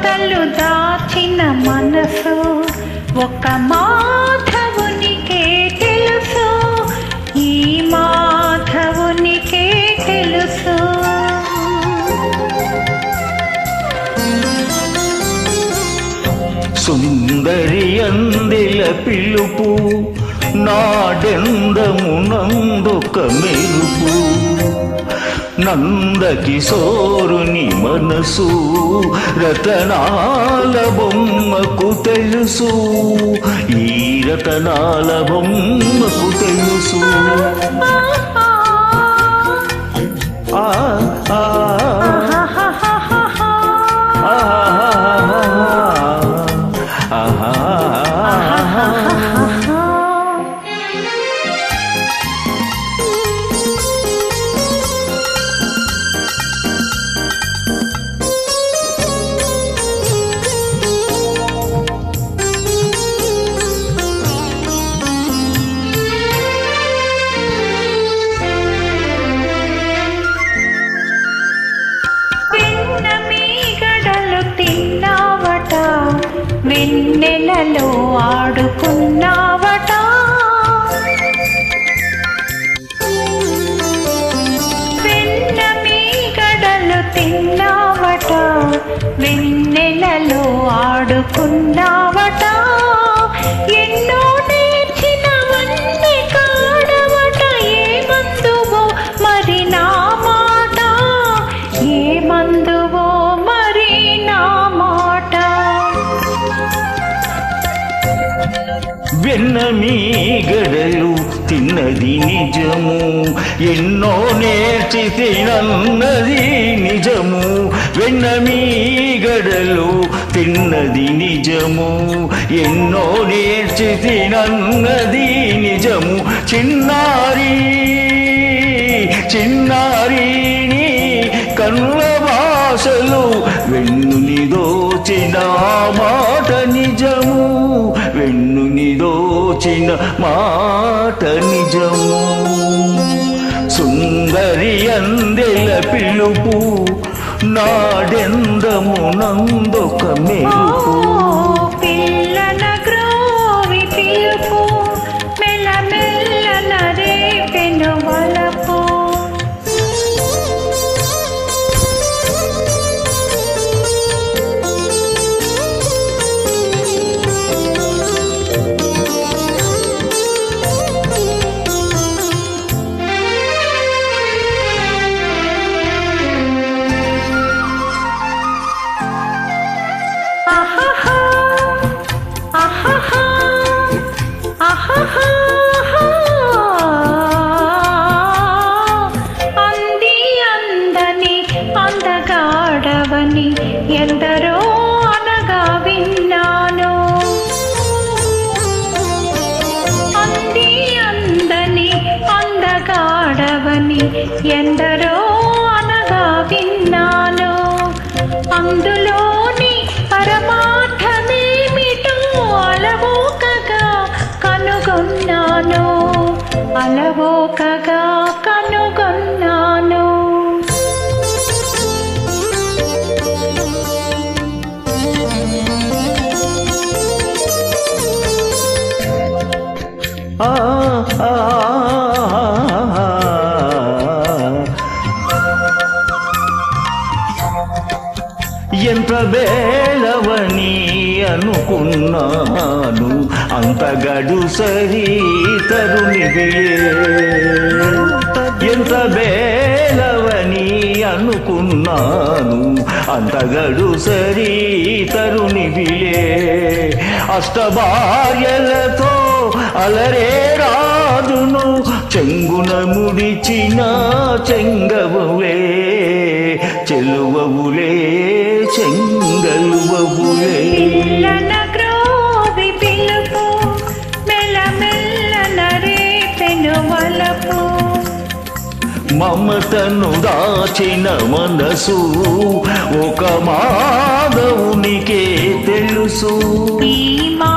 ఎదలు దాచిన మనసు. ఒక మాధవునికే తెలుసు. ఈ మాధవునికే తెలుసు. సుందరి అందిల పిలుపు నాడెందమునందొక మెరుపు. నందకిశోరుని మనసు రతనాల బొమ్మకు తెలుసు. ఈ రతనాల బొమ్మకు తెలుసు. వెన్నెలలో ఆడుకున్నావట. వెన్న మీగడలు తిన్నావట. వెన్నెలలో ఆడుకున్నావట. ఎన్నో నేర్చినవన్నీ కాడవట. ఏమందువో మరి నా మాట? ఏమందు గడలు తిన్నది నిజము. ఎన్నో నేర్చి తినన్నది నిజము. వెన్న గడలు తిన్నది నిజము. ఎన్నో నేర్చి తినన్నది నిజము. చిన్నారి చిన్నారిని కన్నుల భాషలు వెన్నుని దోచిన మాట నిజము. దోచిన మాట నిజము. సుందరి అందెల పిలుపు నాడెందము నందొక ఓ మెరుపు. ఎందరో అనగా విన్నాను. అందులోని పరమార్థమేమిటో అలవోకగా కనుగొన్నాను. అలవోకగా కనుగొన్నాను. ఆ ఆ, అనుకున్నాను. అంత గడు సరి తరుణిదే. ఎంత బేలవని అనుకున్నాను. అంత గడు సరి తరుణిదియే అష్టభార్యలతో అలరే రాదును చెంగున ముడిచిన చెంగవులే చెలువవులే చెంగలువవులే. మమతను దాచిన మనసు ఒక మాధవునికే తెలుసు. ఈ మా